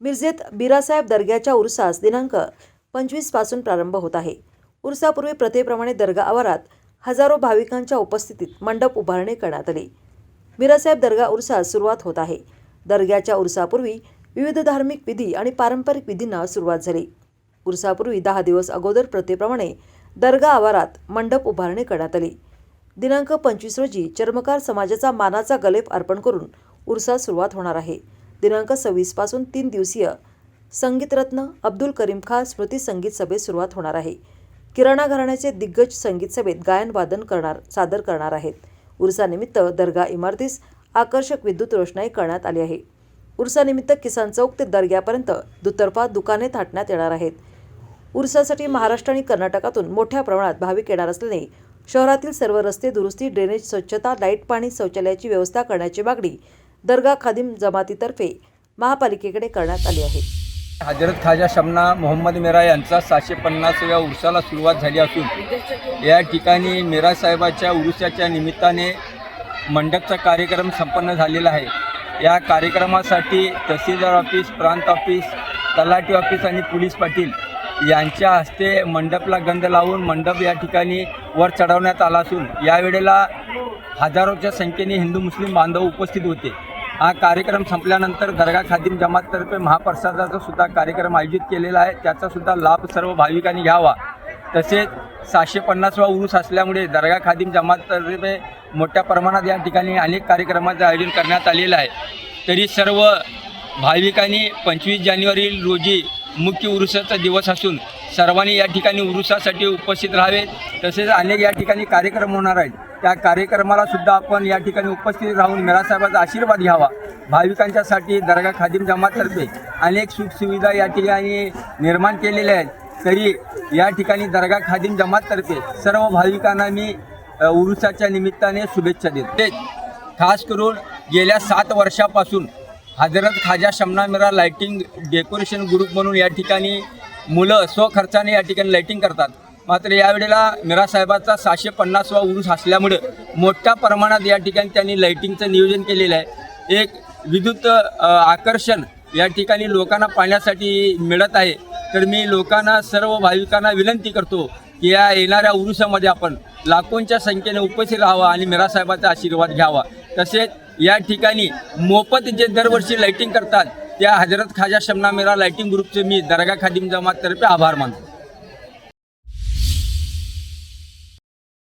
मिरजेत बिरासाहेब दर्ग्याच्या उरसास दिनांक पंचवीसपासून प्रारंभ होत आहे. उरसापूर्वी प्रथेप्रमाणे दर्गा आवारात हजारो भाविकांच्या उपस्थितीत मंडप उभारणी करण्यात आली. बिरासाहेब दर्गा उरसास सुरुवात होत आहे. दर्ग्याच्या उरसापूर्वी विविध धार्मिक विधी आणि पारंपरिक विधींना सुरुवात झाली. उरसापूर्वी दहा दिवस अगोदर प्रथेप्रमाणे दर्गा आवारात मंडप उभारणी करण्यात आली. दिनांक पंचवीस रोजी चर्मकार समाजाचा मानाचा गलेप अर्पण करून उरसास सुरुवात होणार आहे. दिनांक सव्वीसपासून तीन दिवसीय संगीतरत्न अब्दुल करीम खान स्मृती संगीत सभेत सुरुवात होणार आहे. किराणा घराण्याचे दिग्गज संगीत सभेत गायन वादन करणार सादर करणार आहेत. उर्सानिमित्त दर्गा इमारतीस आकर्षक विद्युत रोषणाई करण्यात आली आहे. उर्सानिमित्त किसान चौक ते दर्ग्यापर्यंत दुतर्फा दुकाने थाटण्यात येणार आहेत. उर्सासाठी महाराष्ट्र आणि कर्नाटकातून मोठ्या प्रमाणात भाविक येणार असल्याने शहरातील सर्व रस्ते दुरुस्ती ड्रेनेज स्वच्छता लाइट पाणी शौचालयाची व्यवस्था करण्याची मागणी दर्गा खादिम जमातीतर्फे महापालिकेकडे करण्यात आली आहे. हजरत खाजा शमना मोहम्मद मिरा यांचा सातशे पन्नासव्या उर्साला सुरुवात झाली असून या ठिकाणी मिरा साहेबाच्या उरुसाच्या निमित्ताने मंडपचा कार्यक्रम संपन्न झालेला आहे. या कार्यक्रमासाठी तहसीलदार ऑफिस प्रांत ऑफिस तलाठी ऑफिस आणि पोलीस पाटील यांच्या हस्ते मंडपला गंध लावून मंडप या ठिकाणी वर चढवण्यात आला असून यावेळेला हजारोच्या संख्येने हिंदू मुस्लिम बांधव उपस्थित होते. हा कार्यक्रम संपल्यानंतर दर्गा खादिम जमाततर्फे महाप्रसादाचा सुद्धा कार्यक्रम आयोजित केलेला आहे. त्याचा सुद्धा लाभ सर्व भाविकांनी घ्यावा. तसेच सहाशे पन्नासवा उरूस असल्यामुळे दर्गा खादिम जमाततर्फे मोठ्या प्रमाणात या ठिकाणी अनेक कार्यक्रमाचं आयोजन करण्यात आलेलं आहे. तरी सर्व भाविकांनी पंचवीस जानेवारी रोजी मुख्य उरुसाचा दिवस असून सर्वांनी या ठिकाणी उरुसासाठी उपस्थित राहावे. तसेच अनेक या ठिकाणी कार्यक्रम होणार आहेत. त्या कार्यक्रमाला सुद्धा आपण या ठिकाणी उपस्थित राहून मिरासाहेबाचा आशीर्वाद घ्यावा. भाविकांच्यासाठी दर्गा खादिम जमाततर्फे अनेक सुखसुविधा या ठिकाणी निर्माण केलेल्या आहेत. तरी या ठिकाणी दर्गा खादिम जमाततर्फे सर्व भाविकांना मी उरुसाच्या निमित्ताने शुभेच्छा देते. खास करून गेल्या सात वर्षापासून Hazrat Khaja Shamna Mira lighting decoration group म्हणून या ठिकाणी मुलं स्वखर्चाने या ठिकाणी लाईटिंग करतात. मात्र यावेळेला मिरा साहेबाचा सहाशे पन्नासवा उरूस असल्यामुळं मोठ्या प्रमाणात या ठिकाणी त्यांनी लाईटिंगचं नियोजन केलेलं आहे. एक विद्युत आकर्षण या ठिकाणी लोकांना पाहण्यासाठी मिळत आहे. तर मी लोकांना सर्व भाविकांना विनंती करतो की या येणाऱ्या उरुसामध्ये आपण लाखोंच्या संख्येने उपस्थित राहावा आणि मिरा साहेबाचा आशीर्वाद घ्यावा. तसेच या ठिकाणी मोफत जे दरवर्षी लाईटिंग करतात त्या हजरत खाजा शमना मेरा लाईटिंग ग्रुपचे मी दर्गा खादिम जमाततर्फे आभार मानतो.